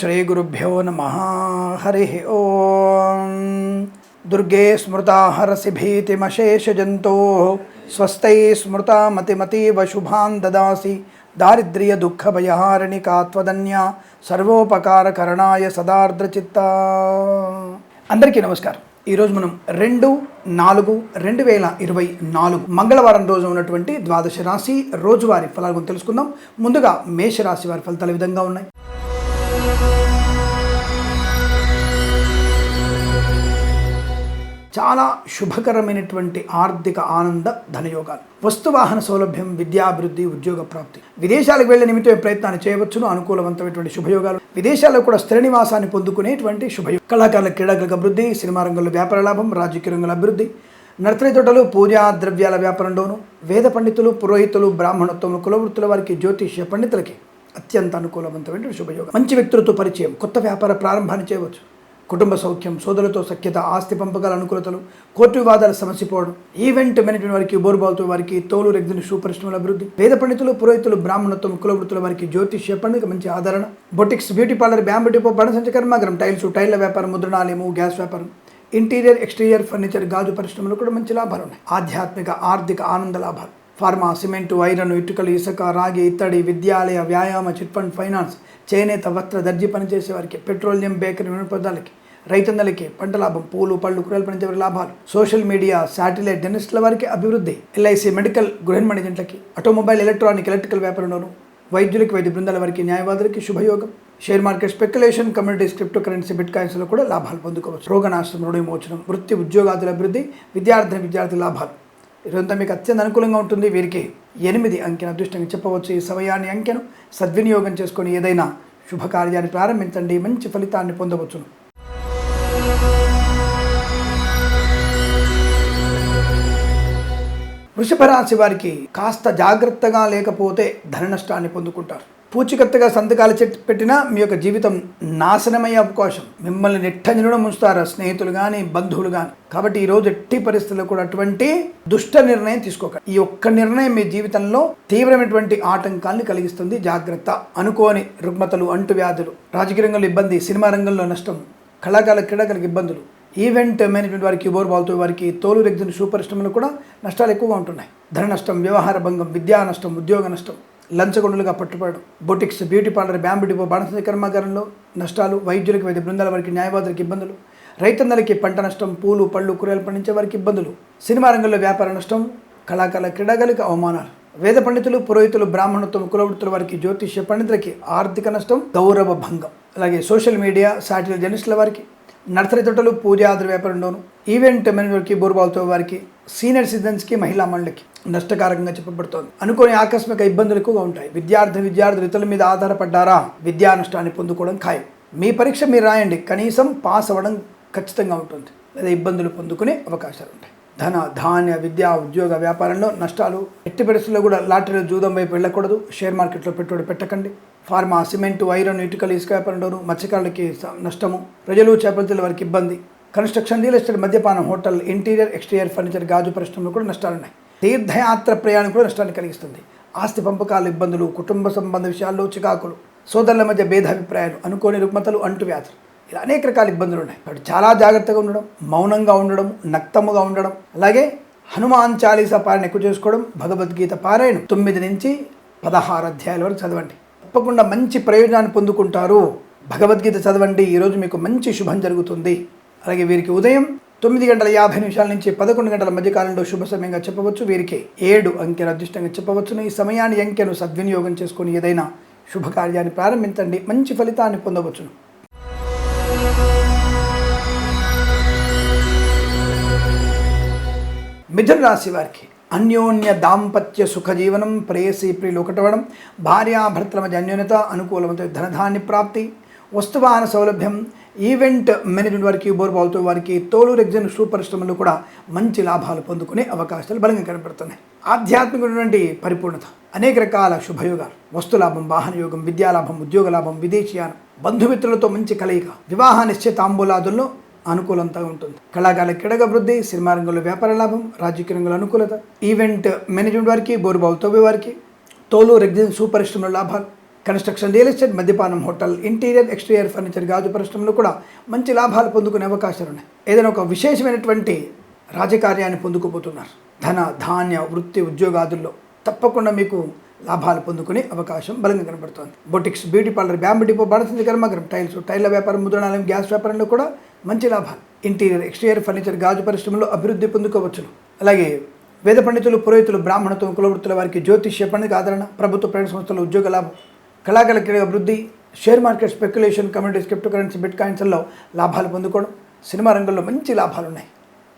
శ్రీగురుభ్యో నమ హరి ఓం దుర్గే స్మృతా భీతిమశేష జంతో స్వస్థై స్మృతా మతిమతీవ శుభాన్ దదాసి దారిద్ర్య దుఃఖ భయహారిణి కాత్వదన్య సర్వోపకారకరణాయ సదార్ద్రచిత్త అందరికీ నమస్కారం. ఈరోజు మనం రెండు నాలుగు రెండు వేల ఇరవై నాలుగు మంగళవారం రోజు ఉన్నటువంటి ద్వాదశ రాశి రోజువారి ఫలాలను గురించి తెలుసుకుందాం. ముందుగా మేషరాశి వారి ఫలితాలు విధంగా ఉన్నాయి? చాలా శుభకరమైనటువంటి ఆర్థిక ఆనంద ధనయోగాలు. వస్తువాహన సౌలభ్యం విద్యాభివృద్ధి ఉద్యోగ ప్రాప్తి. విదేశాలకు వెళ్ళే నిమిత్తం ప్రయత్నాలు చేయవచ్చును అనుకూలవంతమైనటువంటి శుభయోగాలు. విదేశాల్లో కూడా స్థిర నివాసాన్ని పొందుకునేటువంటి శుభయోగం కళాకారుల క్రీడాకులకు అభివృద్ధి సినిమా రంగంలో వ్యాపార లాభం రాజకీయ రంగంలో అభివృద్ధి. నర్సరీ తోటలు పూజా ద్రవ్యాల వ్యాపారంలోను వేద పండితులు పురోహితులు బ్రాహ్మణత్వములు కులవృత్తుల వారికి జ్యోతిష్య పండితులకి అత్యంత అనుకూలవంతమైన శుభయోగం. మంచి వ్యక్తులతో పరిచయం కొత్త వ్యాపార ప్రారంభాన్ని చేయవచ్చు. కుటుంబ సౌఖ్యం సోదరులతో సఖ్యత ఆస్తి పంపకాల అనుకూలతలు కోర్టు వివాదాలు సమస్య పోవడం ఈవెంట్ మేనేజ్మెంట్ వారికి బోరుబావుతో వారికి తోలు రెగ్జిన్ షూ పరిశ్రమల అభివృద్ధి పేద పండితులు పురోహితులు బ్రాహ్మణత్వం కులవృత్తుల వారికి జ్యోతిష్య పండుగ మంచి ఆదరణ boutiques beauty parlour bamboo depot బణసంచ కర్మాగరం టైల్స్ టైల్ల వ్యాపారం ముద్రణాలయము గ్యాస్ వ్యాపారం ఇంటీరియర్ ఎక్స్టీరియర్ ఫర్నిచర్ గాజు పరిశ్రమలు కూడా మంచి లాభాలు ఉన్నాయి. ఆధ్యాత్మిక ఆర్థిక ఆనంద లాభాలు. ఫార్మా సిమెంటు ఐరన్ ఇటుకలు ఇసుక రాగి ఇత్తడి విద్యాలయ వ్యాయామ చిట్ ఫండ్ ఫైనాన్స్ చేనేత వస్త్ర దర్జీ పనిచేసే వారికి పెట్రోలియం బేకరీ వినపదాలకి రైతన్నలకి పంట లాభం పూలు పళ్ళు కూరలు పండించే లాభాలు. సోషల్ మీడియా శాటిలైట్ జర్నలిస్టుల వారికి అభివృద్ధి. ఎల్ఐసి మెడికల్ గృహ మేనేజెంట్లకి ఆటోమొబైల్ ఎలక్ట్రానిక్ ఎలక్ట్రికల్ వ్యాపారంలోను వైద్యులకి వైద్య బృందాల వారికి న్యాయవాదులకి శుభయోగం. Share market speculation communities crypto currency bit కాయిన్స్లో కూడా లాభాలు పొందుకోవచ్చు. రోగనాశనం రుణ విమోచనం వృత్తి ఉద్యోగాదుల అభివృద్ధి విద్యార్థిని విద్యార్థి లాభాలు. ఇదంతా మీకు అత్యంత అనుకూలంగా ఉంటుంది. వీరికి ఎనిమిది అంకెను అదృష్టంగా చెప్పవచ్చు. ఈ సమయాన్ని అంకెను సద్వినియోగం చేసుకొని ఏదైనా శుభకార్యాన్ని ప్రారంభించండి. మంచి ఫలితాన్ని పొందవచ్చును. వృషభ రాశి వారికి కాస్త జాగ్రత్తగా లేకపోతే ధన నష్టాన్ని పొందుకుంటారు. పూచికత్తుగా సంతకాలు చెట్టు పెట్టినా మీ యొక్క జీవితం నాశనమయ్యే అవకాశం. మిమ్మల్ని నిట్టంజనుడు ఉంచుతారు స్నేహితులు కానీ బంధువులు కానీ కాబట్టి ఈ రోజు ఎట్టి పరిస్థితుల్లో కూడా అటువంటి దుష్ట నిర్ణయం తీసుకోక. ఈ ఒక్క నిర్ణయం మీ జీవితంలో తీవ్రమైనటువంటి ఆటంకాన్ని కలిగిస్తుంది. జాగ్రత్త. అనుకోని రుగ్మతలు అంటువ్యాధులు రాజకీయ రంగంలో ఇబ్బంది సినిమా రంగంలో నష్టం కళాకారుల క్రీడాకారులకు ఇబ్బందులు ఈవెంట్ మేనేజ్మెంట్ వారికి బోర్ బాల్తో వారికి తోలు రెగ్జిన్ సూపర్ పరిశ్రమలు కూడా నష్టాలు ఎక్కువగా ఉంటున్నాయి. ధన నష్టం వ్యవహార భంగం విద్యా నష్టం ఉద్యోగ నష్టం లంచగొండలుగా పట్టుబడడం boutiques beauty parlour bamboo depot బాణస కర్మాగారంలో నష్టాలు వైద్యులకి వైద్య బృందాల వారికి న్యాయవాదులకు ఇబ్బందులు. రైతన్నలకి పంట నష్టం పూలు పళ్ళు కూరగాయలు పండించే వారికి ఇబ్బందులు. సినిమా రంగంలో వ్యాపార నష్టం కళాకారుల క్రీడాకారులకు అవమానాలు. వేద పండితులు పురోహితులు బ్రాహ్మణత్వం కులవృత్తుల వారికి జ్యోతిష్య పండితులకి ఆర్థిక నష్టం గౌరవ భంగం. అలాగే సోషల్ మీడియా సాటిలైట్ జర్నలిస్టుల వారికి నర్సరీ తోటలు పూజాద్ర వ్యాపారంలోను ఈవెంట్ మేనేజర్కి బోర్బాల్తో వారికి సీనియర్ సిటిజన్స్కి మహిళా మండలికి. నష్టకారకంగా చెప్పబడుతోంది. అనుకోని ఆకస్మిక ఇబ్బందులు ఎక్కువగా ఉంటాయి. విద్యార్థి విద్యార్థులు ఇతరుల మీద ఆధారపడ్డారా? విద్యా నష్టాన్ని పొందుకోవడం ఖాయం. మీ పరీక్ష మీరు రాయండి. కనీసం పాస్ అవ్వడం ఖచ్చితంగా ఉంటుంది. లేదా ఇబ్బందులు పొందుకునే అవకాశాలు ఉంటాయి. ధన ధాన్య విద్య ఉద్యోగ వ్యాపారంలో నష్టాలు ఎట్టి పరిస్థితుల్లో కూడా లాటరీలో జూదం వైపు వెళ్ళకూడదు. షేర్ మార్కెట్లో పెట్టుబడి పెట్టకండి. ఫార్మా సిమెంటు ఐరన్ ఇటుకలు ఇసుక వ్యాపారంలోను మత్స్యకారులకి నష్టము. ప్రజలు చేపలతల వారికి ఇబ్బంది. కన్స్ట్రక్షన్ రియల్ ఎస్టేట్ మద్యపానం హోటల్ ఇంటీరియర్ ఎక్స్టీరియర్ ఫర్నిచర్ గాజు పరిశ్రమలు కూడా నష్టాలు ఉన్నాయి తీర్థయాత్ర ప్రయాణం కూడా నష్టాన్ని కలిగిస్తుంది. ఆస్తి పంపకాలు ఇబ్బందులు కుటుంబ సంబంధ విషయాల్లో చికాకులు సోదరుల మధ్య భేదాభిప్రాయాలు అనుకోని రుగ్మతలు అంటువ్యాధులు. ఇలా అనేక రకాల ఇబ్బందులు ఉన్నాయి. కాబట్టి చాలా జాగ్రత్తగా ఉండడం మౌనంగా ఉండడం నక్తముగా ఉండడం అలాగే హనుమాన్ చాలీసా పారాయణ ఎక్కువ చేసుకోవడం భగవద్గీత పారాయణం తొమ్మిది నుంచి పదహారు అధ్యాయాల వరకు చదవండి. తప్పకుండా మంచి ప్రయోజనాన్ని పొందుకుంటారు. భగవద్గీత చదవండి ఈరోజు మీకు మంచి శుభం జరుగుతుంది. అలాగే వీరికి ఉదయం తొమ్మిది గంటల యాభై నిమిషాల నుంచి పదకొండు గంటల మధ్య కాలంలో శుభ సమయంగా చెప్పవచ్చు. వీరికి ఏడు అంకెను అదృష్టంగా చెప్పవచ్చును. ఈ సమయాన్ని అంకెను సద్వినియోగం చేసుకుని ఏదైనా శుభకార్యాన్ని ప్రారంభించండి. మంచి ఫలితాన్ని పొందవచ్చును. మిథున రాశి వారికి అన్యోన్య దాంపత్య సుఖజీవనం ప్రేయసి ప్రియులు ఒకటవడం భార్యాభర్తల మధ్య అన్యోన్యత అనుకూలమైన ధనధాన్య ప్రాప్తి వస్తువాహన సౌలభ్యం ఈవెంట్ మేనేజ్మెంట్ వారికి బోర్బాల్తో వారికి తోలు రెగ్జన్ షూ పరిశ్రమలు కూడా మంచి లాభాలు పొందుకునే అవకాశాలు బలంగా కనపడుతున్నాయి ఆధ్యాత్మికమైనటువంటి పరిపూర్ణత అనేక రకాల శుభయోగాలు వస్తులాభం వాహన యోగం విద్యాలాభం ఉద్యోగ లాభం విదేశీయానం బంధుమిత్రులతో మంచి కలయిక వివాహ నిశ్చితాంబూలాదుల్లో అనుకూలంగా ఉంటుంది. కళాకారుల క్రీడగా వృద్ధి సినిమా రంగంలో వ్యాపార లాభం రాజకీయ రంగంలో అనుకూలత ఈవెంట్ మేనేజ్మెంట్ వారికి బోరుబావు తోబే వారికి తోలు రెగ్జిన్ సూపరిశ్రమల లాభాలు కన్స్ట్రక్షన్ రియల్ ఎస్టేట్ మద్యపానం హోటల్ ఇంటీరియర్ ఎక్స్టీరియర్ ఫర్నిచర్ గాజు పరిశ్రమలో కూడా మంచి లాభాలు పొందుకునే అవకాశాలు ఉన్నాయి. ఏదైనా ఒక విశేషమైనటువంటి రాజకార్యాన్ని పొందుకోబోతున్నారు. ధన ధాన్య వృత్తి ఉద్యోగాదుల్లో తప్పకుండా మీకు లాభాలు పొందుకునే అవకాశం బలంగా కనబడుతోంది. Boutiques beauty parlour bamboo depot బడసింది కర్మాగరం టైల్స్ టైర్ల వ్యాపారం ముద్రణాలయం గ్యాస్ వ్యాపారంలో కూడా మంచి లాభాలు. ఇంటీరియర్ ఎక్స్టీరియర్ ఫర్నిచర్ గాజు పరిశ్రమలో అభివృద్ధి పొందుకోవచ్చును. అలాగే వేద పండితులు పురోహితులు బ్రాహ్మణత్వం కులవృత్తుల వారికి జ్యోతిష్య పండుగ ఆదరణ ప్రభుత్వ ప్రైవేట్ సంస్థల ఉద్యోగ లాభం కళాకారుల క్రీడ అభివృద్ధి share market speculation communities crypto currency bit కాయిన్స్లో లాభాలు పొందుకోవడం సినిమా రంగంలో మంచి లాభాలు ఉన్నాయి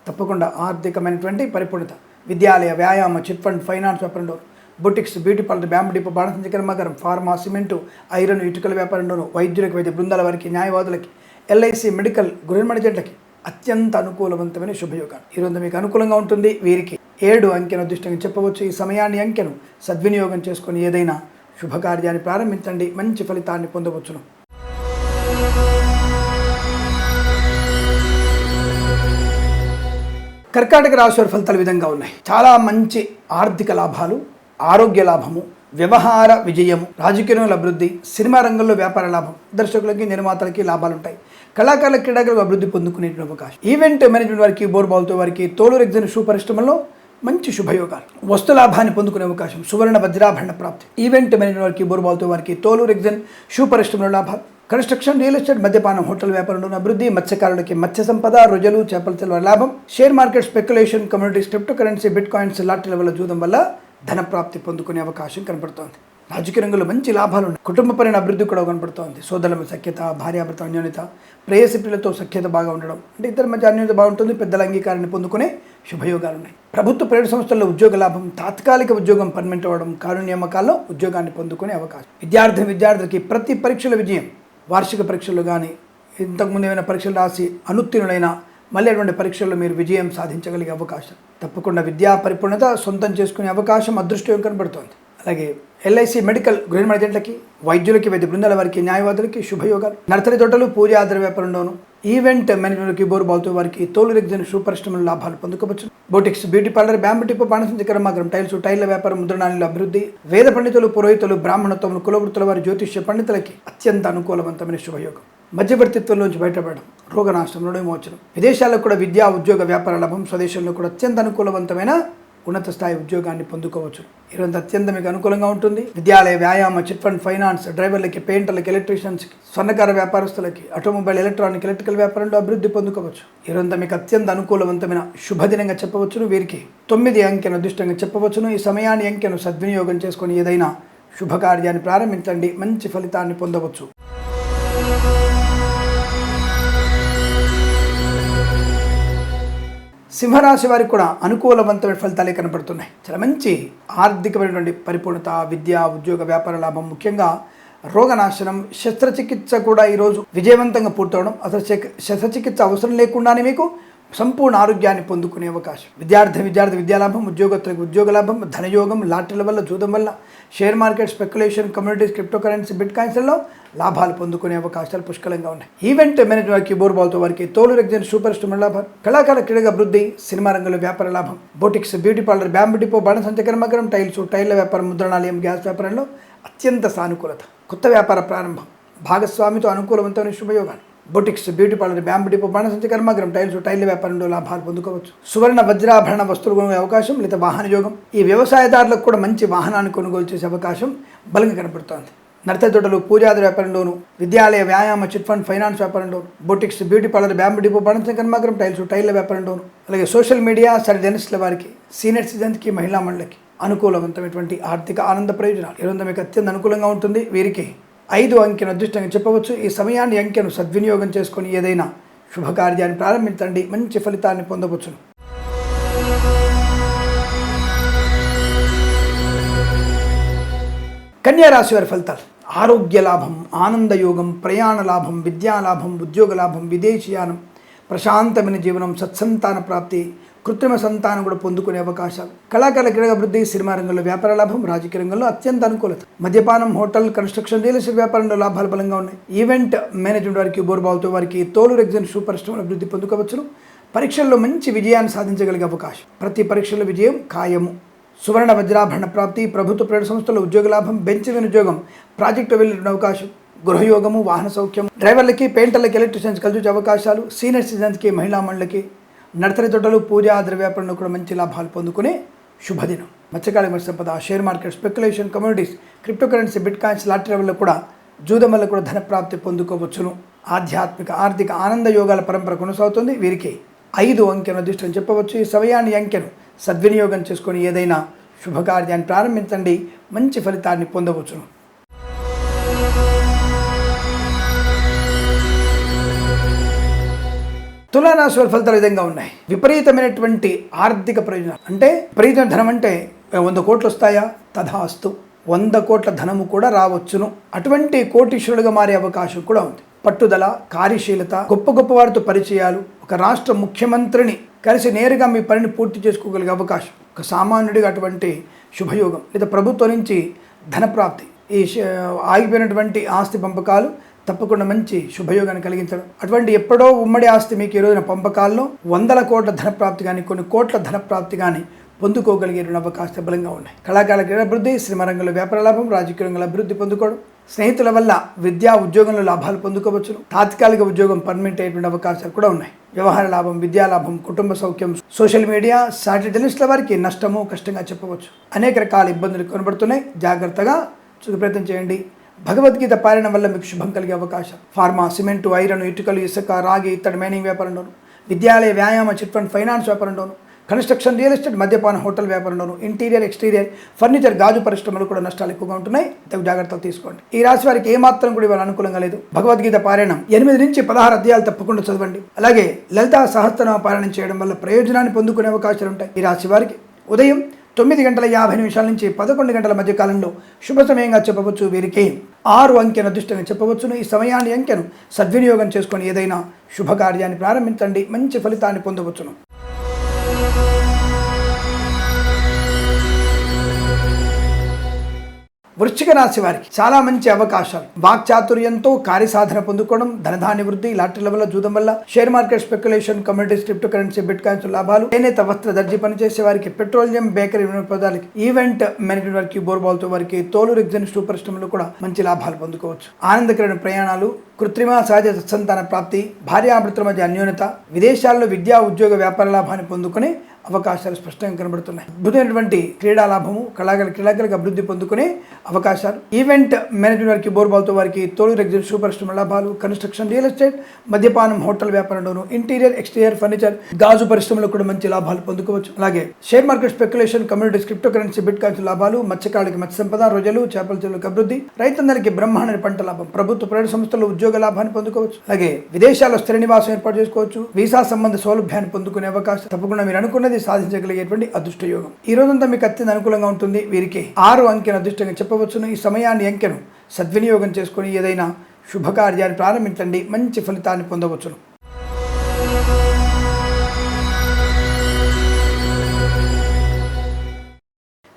తప్పకుండా ఆర్థికమైనటువంటి పరిపూర్ణత విద్యాలయ వ్యాయామ చిట్ ఫండ్ ఫైనాన్స్ వ్యాపారంలో boutiques beauty parlour bamboo depot బాణసంచ కర్మాగారం ఫార్మా సిమెంటు ఐరన్ ఇటుకల వ్యాపారంలోను వైద్యులకు వైద్య బృందాల వారికి న్యాయవాదులకి ఎల్ఐసి మెడికల్ గృహనిర్మాణ జట్లకి అత్యంత అనుకూలవంతమైన శుభయోగాలు. ఈరోజు మీకు అనుకూలంగా ఉంటుంది వీరికి. ఏడు అంకెను అదృష్టంగా చెప్పవచ్చు. ఈ సమయాన్ని అంకెను సద్వినియోగం చేసుకొని ఏదైనా శుభకార్యాన్ని ప్రారంభించండి. మంచి ఫలితాన్ని పొందవచ్చును. కర్కాటక రాశి ఫలితాలు విధంగా ఉన్నాయి. చాలా మంచి ఆర్థిక లాభాలు ఆరోగ్య లాభము వ్యవహార విజయము రాజకీయంలో అభివృద్ధి సినిమా రంగంలో వ్యాపార లాభం దర్శకులకి నిర్మాతలకి లాభాలు ఉంటాయి కళాకారుల క్రీడాకారులకు అభివృద్ధి పొందుకునే అవకాశం. ఈవెంట్ మేనేజ్మెంట్ వారికి బోర్బాల్తో వారికి తోలు ఎగ్జామ్ షూ పరిశ్రమలో మంచి శుభయోగాలు. వస్తు లాభాన్ని పొందుకునే అవకాశం సువర్ణ వజ్రాభరణ ప్రాప్తి. ఈవెంట్ మేనేజర్ వారికి బోర్బాల్తో వారికి తోలు ఎగ్జన్ షూ పరిశ్రమలో లాభాలు. కన్స్ట్రక్షన్ రియల్ ఎస్టేట్ మద్యపానం హోటల్ వ్యాపారంలో అభివృద్ధి మత్స్యకారులకి మత్స్య సంపద రొజలు చేపల తెలవ లాభం. Share market speculation communities crypto currency bitcoins లాటరీల వల్ల జూదం వల్ల ధన ప్రాప్తి పొందుకునే అవకాశం కనబడుతోంది రాజకీయ రంగంలో మంచి లాభాలు ఉన్నాయి. కుటుంబపరమైన అభివృద్ధి కూడా కనపడుతోంది సోదరుల సఖ్యత భార్యాభర్త అన్యోన్యత ప్రేయసి పిల్లలతో సఖ్యత బాగా ఉండడం. అంటే ఇద్దరి మధ్య అన్యోన్యత బాగుంటుంది పెద్దల అంగీకారాన్ని పొందుకునే శుభయోగాలు ఉన్నాయి. ప్రభుత్వ ప్రైవేట్ సంస్థల్లో ఉద్యోగ లాభం తాత్కాలిక ఉద్యోగం పర్మనెంట్ అవ్వడం కారు నియామకాల్లో ఉద్యోగాన్ని పొందుకునే అవకాశం. విద్యార్థి విద్యార్థులకి ప్రతి పరీక్షల విజయం వార్షిక పరీక్షలు కానీ ఇంతకుముందు ఏమైనా పరీక్షలు రాసి అనుత్తీర్ణులైన మళ్ళీ అటువంటి పరీక్షల్లో మీరు విజయం సాధించగలిగే అవకాశం. తప్పకుండా విద్యా పరిపూర్ణత సొంతం చేసుకునే అవకాశం అదృష్టం కనబడుతోంది. అలాగే ఎల్ఐసి మెడికల్ గృహ జంటలకి వైద్యులకి వైద్య బృందాల వారికి న్యాయవాదులకి శుభయోగాలు. నర్సరీ తోటలు పూజ ఆధార వ్యాపారంలోను ఈవెంట్ మేనేజ్మెంట్కి బోరు బాగుతూ వారికి తోలు రెగ్జన్ షూ పరిశ్రమల లాభాలు పొందుకోవచ్చు boutiques beauty parlour bamboo depot బాణసించి కర్మాగరం టైల్స్ టైల్ల వ్యాపారం ముద్రణాలలో అభివృద్ధి వేద పండితులు పురోహితులు బ్రాహ్మణత్వములు కులవృత్తుల వారి జ్యోతిష్య పండితులకి అత్యంత అనుకూలవంతమైన శుభయోగం. మధ్యవర్తిత్వంలోంచి బయటపడడం రోగనాశనం రుణవిమోచనం విదేశాల్లో కూడా విద్యా ఉద్యోగ వ్యాపార లాభం స్వదేశంలో కూడా అత్యంత అనుకూలవంతమైన ఉన్నత స్థాయి ఉద్యోగాన్ని పొందుకోవచ్చు. ఈరోజు అత్యంత మీకు అనుకూలంగా ఉంటుంది. విద్యాలయ వ్యాయామ చిట్ ఫండ్ ఫైనాన్స్ డ్రైవర్లకి పెయింటర్లకి ఎలక్ట్రీషియన్స్కి స్వర్ణకార వ్యాపారస్తులకి ఆటోమొబైల్ ఎలక్ట్రానిక్ ఎలక్ట్రికల్ వ్యాపారంలో అభివృద్ధి పొందుకోవచ్చు. ఈరోజు మీకు అత్యంత అనుకూలవంతమైన శుభదినంగా చెప్పవచ్చును. వీరికి తొమ్మిది అంకెను అదృష్టంగా చెప్పవచ్చును. ఈ సమయాన్ని అంకెను సద్వినియోగం చేసుకొని ఏదైనా శుభకార్యాన్ని ప్రారంభించండి. మంచి ఫలితాన్ని పొందవచ్చు. సింహరాశి వారికి కూడా అనుకూలవంతమైన ఫలితాలే కనపడుతున్నాయి చాలా మంచి ఆర్థికమైనటువంటి పరిపూర్ణత విద్య ఉద్యోగ వ్యాపార లాభం ముఖ్యంగా రోగనాశనం శస్త్రచికిత్స కూడా ఈరోజు విజయవంతంగా పూర్తవడం అసలు శస్త్రచికిత్స అవసరం లేకుండానే మీకు సంపూర్ణ ఆరోగ్యాన్ని పొందుకునే అవకాశం. విద్యార్థి విద్యార్థి విద్యాలాభం ఉద్యోగత్తులకు ఉద్యోగ లాభం ధనయోగం లాటరీల వల్ల జూదం వల్ల share market speculation communities crypto currency bit కాయిన్స్లలో లాభాలు పొందుకునే అవకాశాలు పుష్కలంగా ఉన్నాయి. ఈవెంట్ మేనేజ్మెంట్ వారికి బోర్బాల్తో వారికి తోలు రెగ్జన్ సూపర్ స్టోర్ లాభం కళాకార క్రీడ అభివృద్ధి సినిమా రంగంలో వ్యాపార లాభం boutiques beauty parlour bamboo depot బాణసంచ కర్మకరం టైల్స్ టైర్ల వ్యాపారం ముద్రణాలయం గ్యాస్ వ్యాపారంలో అత్యంత సానుకూలత కొత్త వ్యాపార ప్రారంభం భాగస్వామితో అనుకూలవంతమైన శుభయోగాలు. Boutiques beauty parlour bamboo depot బాణసంచి కర్మగ్రం టైల్స్ టైల్ వ్యాపారంలో లాభాలు పొందుకోవచ్చు. సువర్ణ వజ్రాభరణ వస్తువులు కొనుగోలు అవకాశం లేదా వాహన యోగం? ఈ వ్యవసాయదారులకు కూడా మంచి వాహనాన్ని కొనుగోలు చేసే అవకాశం బలంగా కనపడుతోంది. నర్తరి తోటలు పూజాది వ్యాపారంలోను విద్యాలయ వ్యాయామ చిట్ ఫండ్ ఫైనాన్స్ వ్యాపారంలో boutiques beauty parlour bamboo depot బాణసంచ కర్మగ్రం టైల్స్ టైల్ వ్యాపారంలోను అలాగే సోషల్ మీడియా సర్జనిస్టుల వారికి సీనియర్ సిటిజన్స్కి మహిళా మండలికి అనుకూలవంతమైనటువంటి ఆర్థిక ఆనంద ప్రయోజనాలు. ఇరవై మీకు అత్యంత అనుకూలంగా ఉంటుంది. వీరికి ఐదు అంకెను అదృష్టంగా చెప్పవచ్చు. ఈ సమయాన్ని అంకెను సద్వినియోగం చేసుకొని ఏదైనా శుభకార్యాన్ని ప్రారంభించండి. మంచి ఫలితాన్ని పొందవచ్చును. కన్యారాశి వారి ఫలితాలు. ఆరోగ్య లాభం ఆనందయోగం ప్రయాణ లాభం విద్యా లాభం ఉద్యోగ లాభం విదేశీయానం ప్రశాంతమైన జీవనం సత్సంతాన ప్రాప్తి కృత్రిమ సంతానం కూడా పొందుకునే అవకాశాలు. కళాకారుల క్రీడ అభివృద్ధి సినిమా రంగంలో వ్యాపార లాభం రాజకీయ రంగంలో అత్యంత అనుకూలత. మద్యపానం హోటల్ కన్స్ట్రక్షన్ రియల్ ఎస్టేట్ వ్యాపారంలో లాభాలు బలంగా ఉన్నాయి. ఈవెంట్ మేనేజ్మెంట్ వారికి బోర్బాల్తో వారికి తోలు ఎగ్జామ్ సూపర్ పరిశ్రమ అభివృద్ధి పొందుకోవచ్చును. పరీక్షల్లో మంచి విజయాన్ని సాధించగలిగే అవకాశం. ప్రతి పరీక్షలో విజయం ఖాయము. సువర్ణ వజ్రాభరణ ప్రాప్తి ప్రభుత్వ ప్రైవేట్ సంస్థల ఉద్యోగ లాభం బెంచ్ ఉద్యోగం ప్రాజెక్టు వెళ్ళిన అవకాశం. గృహయోగము వాహన సౌఖ్యం. డ్రైవర్లకి పెయింటర్లకి ఎలక్ట్రీషియన్స్ కలిసి అవకాశాలు. సీనియర్ సిటిజన్స్కి మహిళా మండలకి నర్సరీ తోటలు పూజా ద్రవ్యాపారంలో కూడా మంచి లాభాలు పొందుకునే శుభదినం. మత్స్యకాళి మత్స్య సంపద share market speculation communities crypto currency bitcoins lottery వల్ల కూడా జూదం వల్ల కూడా ధనప్రాప్తి పొందుకోవచ్చును. ఆధ్యాత్మిక ఆర్థిక ఆనంద యోగాల పరంపర కొనసాగుతుంది. వీరికి ఐదు అంకెను అదృష్టం చెప్పవచ్చు. ఈ సమయాన్ని అంకెను సద్వినియోగం చేసుకొని ఏదైనా శుభకార్యాన్ని ప్రారంభించండి. మంచి ఫలితాన్ని పొందవచ్చును. తులారాశి వారి ఫలితాలు విధంగా ఉన్నాయి. విపరీతమైనటువంటి ఆర్థిక ప్రయోజనాలు. అంటే ప్రయోజన ధనం అంటే వంద కోట్లు వస్తాయా? తథాస్తు. వంద కోట్ల ధనము కూడా రావచ్చును. అటువంటి కోటీశ్వరుడుగా మారే అవకాశం కూడా ఉంది. పట్టుదల కార్యశీలత గొప్ప గొప్ప వారితో పరిచయాలు ఒక రాష్ట్ర ముఖ్యమంత్రిని కలిసి నేరుగా మీ పనిని పూర్తి చేసుకోగలిగే అవకాశం. ఒక సామాన్యుడిగా అటువంటి శుభయోగం లేదా ప్రభుత్వం నుంచి ధనప్రాప్తి ఈ ఆగిపోయినటువంటి ఆస్తి పంపకాలు తప్పకుండా మంచి శుభయోగాన్ని కలిగించడం. అటువంటి ఎప్పుడో ఉమ్మడి ఆస్తి మీకు ఈ రోజున పంపకాల్లో వందల కోట్ల ధనప్రాప్తి కానీ కొన్ని కోట్ల ధనప్రాప్తి కానీ పొందుకోగలిగే అవకాశాలు బలంగా ఉన్నాయి. కళాకారుల క్రీడా అభివృద్ధి సినిమా రంగంలో వ్యాపార లాభం రాజకీయ రంగంలో అభివృద్ధి పొందుకోవడం స్నేహితుల వల్ల విద్యా ఉద్యోగంలో లాభాలు పొందుకోవచ్చును. తాత్కాలిక ఉద్యోగం పర్మనెంట్ అయ్యేటువంటి అవకాశాలు కూడా ఉన్నాయి. వ్యవహార లాభం విద్యా లాభం కుటుంబ సౌఖ్యం సోషల్ మీడియా సాటి వారికి నష్టము కష్టంగా చెప్పవచ్చు. అనేక రకాల ఇబ్బందులు కనబడుతున్నాయి. జాగ్రత్తగా ప్రయత్నం చేయండి. భగవద్గీత పారాయణం వల్ల మీకు శుభం కలిగే అవకాశం. ఫార్మా సిమెంటు ఐరన్ ఇటుకలు ఇసుక రాగి ఇత్తడి మైనింగ్ వ్యాపారంలోను. విద్యాలయ వ్యాయామ చిట్ ఫండ్ ఫైనాన్స్ వ్యాపారంలోను. కన్స్ట్రక్షన్ రియల్ ఎస్టేట్ మద్యపాన హోటల్ వ్యాపారంలోను. ఇంటీరియర్ ఎక్స్టీరియర్ ఫర్నిచర్ గాజు పరిశ్రమలు కూడా నష్టాలు ఎక్కువగా ఉంటున్నాయి. తగు జాగ్రత్తలు తీసుకోండి. ఈ రాశి వారికి ఏమాత్రం కూడా ఇవాళ అనుకూలంగా లేదు. భగవద్గీత పారాయణం ఎనిమిది నుంచి పదహారు అధ్యాయాలు తప్పకుండా చదవండి. అలాగే లలితా సహస్రనామ పారాయణం చేయడం వల్ల ప్రయోజనాన్ని పొందుకునే అవకాశాలు ఉంటాయి. ఈ రాశి వారికి ఉదయం తొమ్మిది గంటల యాభై నిమిషాల నుంచి పదకొండు గంటల మధ్య కాలంలో శుభ సమయంగా చెప్పవచ్చు వీరికి. ఆరు అంకెను అదృష్టంగా చెప్పవచ్చును. ఈ సమయాన్ని అంకెను సద్వినియోగం చేసుకొని ఏదైనా శుభకార్యాన్ని ప్రారంభించండి. మంచి ఫలితాన్ని పొందవచ్చును. వృశ్చిక రాశి వారికి చాలా మంచి అవకాశాలు. వాక్చాతుర్యంతో కార్యసాధన పొందుకోవడం ధనధాన్య వృద్ధి లాటరీల వల్ల జూదం వల్ల share market speculation communities crypto currency bitcoins లాభాలు చేనేత వస్త్ర దర్జీ పనిచేసే వారికి పెట్రోలియం బేకరీ పదాలకి ఈవెంట్ మేనేజ్మెంట్ వారికి బోర్బాల్తో వారికి తోలు రిగ్జన్ స్టూ పరిశ్రమలు కూడా మంచి లాభాలు పొందుకోవచ్చు. ఆనందకరమైన ప్రయాణాలు కృత్రిమ సహజ సత్సంతాన ప్రాప్తి భార్యాభృతుల మధ్య అన్యోన్యత విదేశాల్లో విద్యా ఉద్యోగ వ్యాపార లాభాన్ని పొందుకుని అవకాశాలు స్పష్టంగా కనబడుతున్నాయి. అద్భుతమైనటువంటి క్రీడా లాభము కళాకారు క్రీడాకారులకు అభివృద్ధి పొందుకునే అవకాశాలు. ఈవెంట్ మేనేజ్మెంట్ వారికి బోర్బాల్తో వారికి తోలు రెగ్జిన్ సూపర్ స్టోర్ లాభాలు కన్స్ట్రక్షన్ రియల్ ఎస్టేట్ మద్యపానం హోటల్ వ్యాపారంలోను ఇంటీరియర్ ఎక్స్టీరియర్ ఫర్నిచర్ గాజు పరిశ్రమలో కూడా మంచి లాభాలు పొందుకోవచ్చు. అలాగే share market speculation communities crypto currency bitcoins లాభాలు మత్స్యకారులకి మత్స్య సంపద రోజులు చేపల చెరువులకు అభివృద్ధి రైతన్నలకి బ్రహ్మాండ పంట లాభం ప్రభుత్వ ప్రైవేట్ సంస్థలు ఉద్యోగ లాభాన్ని పొందుకోవచ్చు. అలాగే విదేశాల్లో స్థిర నివాసం ఏర్పాటు చేసుకోవచ్చు వీసా సంబంధ సౌలభ్యాన్ని పొందుకునే అవకాశం తప్పకుండా మీరు అనుకున్నది సాధించగలిగేటువంటి అదృష్ట యోగం ఈ రోజంతా మీకు అత్యంత అనుకూలంగా ఉంటుంది వీరికి ఆరు అంకెను అదృష్టంగా చెప్పవచ్చును. ఈ సమయాన్ని అంకెను సద్వినియోగం చేసుకుని ఏదైనా శుభకార్యాన్ని ప్రారంభించండి. మంచి ఫలితాన్ని పొందవచ్చును.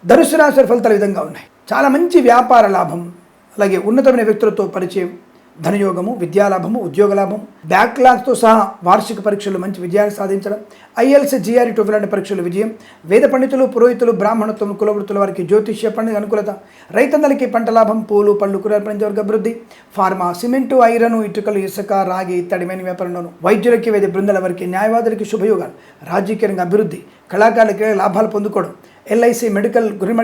ధనుసు రాశి ఫలితాలు విధంగా ఉన్నాయి. చాలా మంచి వ్యాపార లాభం అలాగే ఉన్నతమైన వ్యక్తులతో పరిచయం ధనయోగము విద్యాలాభము ఉద్యోగ లాభం సహా వార్షిక పరీక్షలు మంచి విజయాన్ని సాధించడం ఐఎల్స్ జిఆర్ఈ టూ లాంటి పరీక్షలు విజయం వేద పండితులు పురోహితులు బ్రాహ్మణత్వం కులవృత్తుల వారికి జ్యోతిష్య పండుగ అనుకూలత రైతన్నలకి పంట లాభం పూలు పళ్ళు కూరగాయల వర్గ అభివృద్ధి ఫార్మా సిమెంటు ఐరన్ ఇటుకలు ఇసుక రాగి ఇత్తడిమైన వ్యాపారంలోను వైద్యులకి వేద బృందాల వారికి న్యాయవాదులకి శుభయోగాలు రాజకీయంగా అభివృద్ధి కళాకారులకి లాభాలు పొందుకోవడం ఎల్ఐసి మెడికల్ గృహ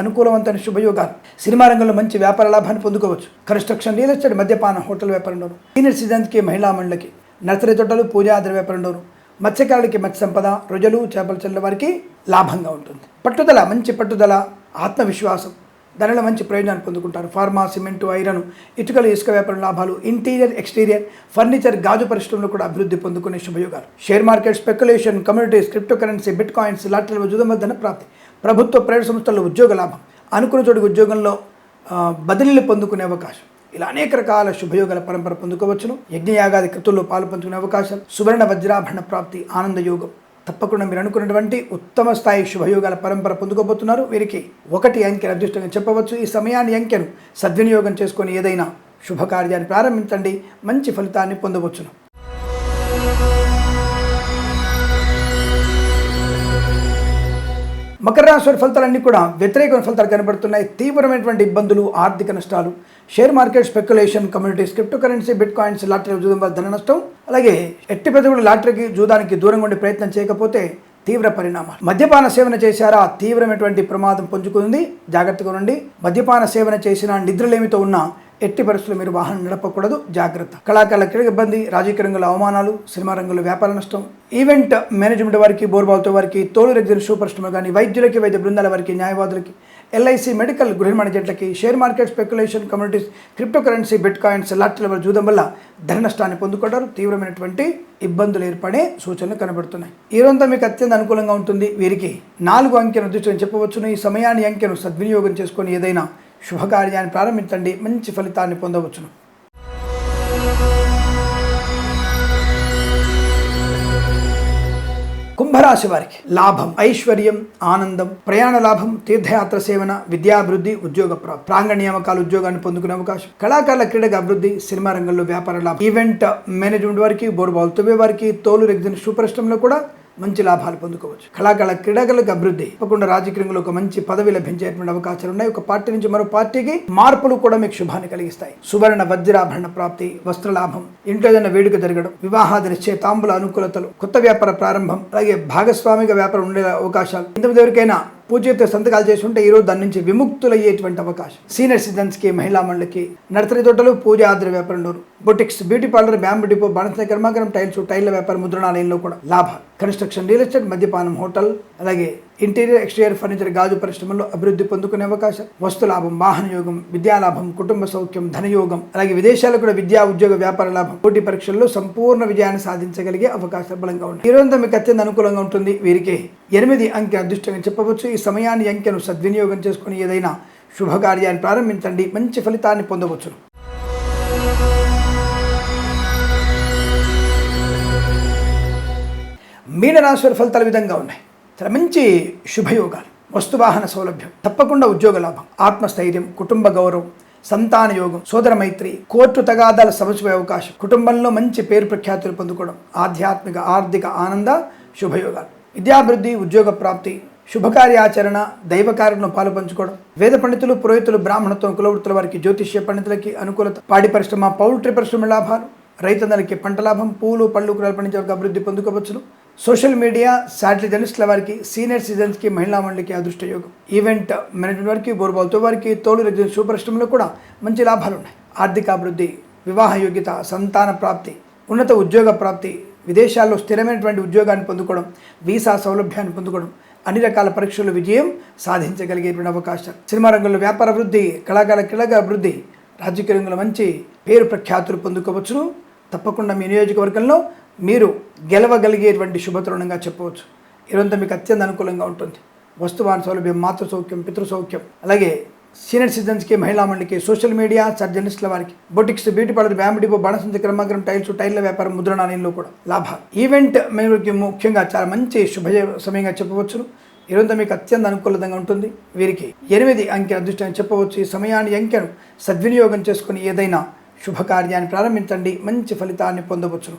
అనుకూలవంతమైన శుభయోగాలు. సినిమా రంగంలో మంచి వ్యాపార లాభాన్ని పొందుకోవచ్చు. కన్స్ట్రక్షన్ రియల్ ఎస్టేట్ మద్యపాన హోటల్ వ్యాపారంలోను. సీనియర్ సిటిజన్స్కి మహిళా మండలికి నర్సరీ తోటలు పూజా ఆధార వ్యాపారంలోను. మత్స్యకారులకి మత్స్య సంపద రొజలు చేపల చెల్ల వారికి లాభంగా ఉంటుంది. పట్టుదల మంచి పట్టుదల ఆత్మవిశ్వాసం. దానిలో మంచి ప్రయోజనాన్ని పొందుకుంటారు. ఫార్మా సిమెంటు ఐరన్ ఇటుకలు ఇసుక వ్యాపారం లాభాలు ఇంటీరియర్ ఎక్స్టీరియర్ ఫర్నిచర్ గాజు పరిశ్రమలో కూడా అభివృద్ధి పొందుకునే శుభయోగాలు. Share market speculation communities crypto currency bitcoins లాటరీల జుదమధన ప్రాప్తి. ప్రభుత్వ ప్రైవేట్ సంస్థల్లో ఉద్యోగ లాభం అనుకున్న చోటు ఉద్యోగంలో బదిలీలు పొందుకునే అవకాశం. ఇలా అనేక రకాల శుభయోగాల పరంపర పొందుకోవచ్చును. యజ్ఞయాగాది కృతుల్లో పాలు పంచుకునే అవకాశం సువర్ణ వజ్రాభరణ ప్రాప్తి ఆనంద యోగం. తప్పకుండా మీరు అనుకున్నటువంటి ఉత్తమ స్థాయి శుభయోగాల పరంపర పొందుకోబోతున్నారు. వీరికి ఒకటి అంకెను అదృష్టంగా చెప్పవచ్చు. ఈ సమయాన్ని అంకెను సద్వినియోగం చేసుకొని ఏదైనా శుభకార్యాన్ని ప్రారంభించండి. మంచి ఫలితాన్ని పొందవచ్చును. మకర రాశి వారి ఫలితాలన్నీ కూడా వ్యతిరేకమైన ఫలితాలు కనబడుతున్నాయి. తీవ్రమైనటువంటి ఇబ్బందులు ఆర్థిక నష్టాలు share market speculation communities crypto currency bitcoins lottery జూదం వల్ల ధన నష్టం అలాగే ఎట్టి పెద్దగుడు లాటరీకి జూదానికి దూరంగా ఉండే ప్రయత్నం చేయకపోతే తీవ్ర పరిణామాలు. మద్యపాన సేవన చేశారా? తీవ్రమైనటువంటి ప్రమాదం పుంజుకుంది. జాగ్రత్తగా ఉండండి. మద్యపాన సేవన చేసిన నిద్రలేమితో ఉన్న ఎట్టి పరిస్థితులు మీరు వాహనం నడపకూడదు. జాగ్రత్త. కళాకారుల క్రీడ ఇబ్బంది రాజకీయ రంగంలో అవమానాలు సినిమా రంగంలో వ్యాపార నష్టం. ఈవెంట్ మేనేజ్మెంట్ వారికి బోర్బాల్తో వారికి తోలు రెగ్జర్ షూ పరిశ్రమ కానీ వైద్యులకి వైద్య బృందాల వారికి న్యాయవాదులకి ఎల్ఐసి మెడికల్ గృహ జట్లకి share market speculation communities crypto currency bitcoins లాటరీల వల్ల జూదం వల్ల ధర నష్టాన్ని పొందుకుంటారు. తీవ్రమైనటువంటి ఇబ్బందులు ఏర్పడే సూచనలు కనబడుతున్నాయి. ఈ రోజంతా మీకు అత్యంత అనుకూలంగా ఉంటుంది. వీరికి నాలుగు అంకెను అదృష్టం చెప్పవచ్చును. ఈ సమయాన్ని అంకెను సద్వినియోగం చేసుకొని ఏదైనా శుభకార్యాన్ని ప్రారంభించండి. మంచి ఫలితాన్ని పొందవచ్చును. కుంభరాశి వారికి లాభం ఐశ్వర్యం ఆనందం ప్రయాణ లాభం తీర్థయాత్ర సేవన విద్యాభివృద్ధి ఉద్యోగ ప్రా- ప్రాంగణ నియామకాలు ఉద్యోగాన్ని పొందుకునే అవకాశం కళాకారుల క్రీడగా అభివృద్ధి సినిమా రంగంలో వ్యాపార లాభం ఈవెంట్ మేనేజ్మెంట్ వారికి బోర్బాల్ తువ్వే వారికి తోలు రెగ్జిన్ షూ కూడా మంచి లాభాలు పొందుకోవచ్చు. కళాకారుల క్రీడలకు అభివృద్ధి. తప్పకుండా రాజకీయంలో ఒక మంచి పదవి లభించేటువంటి అవకాశాలు ఉన్నాయి. ఒక పార్టీ నుంచి మరో పార్టీకి మార్పులు కూడా మీకు శుభాన్ని కలిగిస్తాయి. సువర్ణ వజ్రాభరణ ప్రాప్తి వస్త్ర లాభం ఇంట్లో ఏదైనా వేడుక జరగడం వివాహాది నిశ్చయ తాంబుల అనుకూలతలు కొత్త వ్యాపార ప్రారంభం అలాగే భాగస్వామిక వ్యాపారం ఉండే అవకాశాలు. ఇంతమంది ఎవరికైనా పూజతో సంతకాలు చేసి ఉంటే ఈరోజు దాని నుంచి విముక్తులయ్యేటువంటి అవకాశం. సీనియర్ సిటిజన్స్కి మహిళా మండలికి నర్సరీ తోటలు పూజ ఆద్ర వ్యాపారంలో boutiques beauty parlour bamboo depot బాణస కర్మాగారం టైల్స్ టైల్ల వ్యాపారం ముద్రణాలయంలో కూడా లాభాలు. కన్స్ట్రక్షన్ రియల్ ఎస్టేట్ మద్యపానం హోటల్ అలాగే ఇంటీరియర్ ఎక్స్టీరియర్ ఫర్నిచర్ గాజు పరిశ్రమలో అభివృద్ధి పొందుకునే అవకాశం. వస్తు లాభం వాహన యోగం విద్యా లాభం కుటుంబ సౌఖ్యం ధనయోగం అలాగే విదేశాల్లో కూడా విద్యా ఉద్యోగ వ్యాపార లాభం. పోటీ పరీక్షల్లో సంపూర్ణ విజయాన్ని సాధించగలిగే అవకాశాలు బలంగా ఉన్నాయి. ఈరోజు మీకు అత్యంత అనుకూలంగా ఉంటుంది. వీరికి ఎనిమిది అంకె అదృష్టంగా చెప్పవచ్చు. ఈ సమయాన్ని అంకెను సద్వినియోగం చేసుకుని ఏదైనా శుభకార్యాన్ని ప్రారంభించండి. మంచి ఫలితాన్ని పొందవచ్చును. మీనరాశుల ఫలితాల విధంగా ఉన్నాయి. చాలా మంచి శుభయోగాలు వస్తువాహన సౌలభ్యం తప్పకుండా ఉద్యోగ లాభం ఆత్మస్థైర్యం కుటుంబ గౌరవం సంతాన యోగం సోదర మైత్రి కోర్టు తగాదాల సమస్య అవకాశం కుటుంబంలో మంచి పేరు ప్రఖ్యాతులు పొందుకోవడం ఆధ్యాత్మిక ఆర్థిక ఆనంద శుభయోగాలు. విద్యాభివృద్ధి ఉద్యోగ ప్రాప్తి శుభకార్యాచరణ దైవ కార్యంలో పాలు పంచుకోవడం వేద పండితులు పురోహితులు బ్రాహ్మణత్వం కులవృత్తుల వారికి జ్యోతిష్య పండితులకి అనుకూలత పాడి పరిశ్రమ పౌల్ట్రీ పరిశ్రమ లాభాలు రైతన్నలకి పంట లాభం పూలు పళ్ళు కూరలు పండించే అభివృద్ధి పొందుకోవచ్చును. సోషల్ మీడియా శాటిలైట్ జర్నలిస్టుల వారికి సీనియర్ సిటిజన్స్కి మహిళా మండలికి అదృష్ట యోగం. ఈవెంట్ మేనేజ్మెంట్ వారికి బోర్బాల్తో వారికి తోలు రెగ్జిన్ సూపరిశ్రమలో కూడా మంచి లాభాలు ఉన్నాయి. ఆర్థిక అభివృద్ధి వివాహ యోగ్యత సంతాన ప్రాప్తి ఉన్నత ఉద్యోగ ప్రాప్తి విదేశాల్లో స్థిరమైనటువంటి ఉద్యోగాన్ని పొందుకోవడం వీసా సౌలభ్యాన్ని పొందుకోవడం అన్ని రకాల పరీక్షల్లో విజయం సాధించగలిగేటువంటి అవకాశం సినిమా రంగంలో వ్యాపార అభివృద్ధి కళాకారుల క్రీడగా అభివృద్ధి రాజకీయ రంగంలో మంచి పేరు ప్రఖ్యాతులు పొందుకోవచ్చును. తప్పకుండా మీ నియోజకవర్గంలో మీరు గెలవగలిగేటువంటి శుభతరుణంగా చెప్పవచ్చు. ఇదంతా మీకు అత్యంత అనుకూలంగా ఉంటుంది. వస్తువాన సౌలభ్యం మాతృ సౌఖ్యం పితృ సౌఖ్యం అలాగే సీనియర్ సిటిజన్స్కి మహిళా మండలికి సోషల్ మీడియా సర్జనిస్టుల వారికి boutiques beauty parlour bamboo depot బాణసంచ క్రమాగ్రం టైల్స్ టైల్ల వ్యాపారం ముద్రణాలయంలో కూడా లాభాలు. ఈవెంట్ మీరు ముఖ్యంగా చాలా మంచి శుభ సమయంగా చెప్పవచ్చును ఈరోజు మీకు అత్యంత అనుకూలంగా ఉంటుంది. వీరికి ఎనిమిది అంకె అదృష్టం చెప్పవచ్చు. ఈ సమయాన్ని అంకెను సద్వినియోగం చేసుకుని ఏదైనా శుభకార్యాన్ని ప్రారంభించండి. మంచి ఫలితాన్ని పొందవచ్చును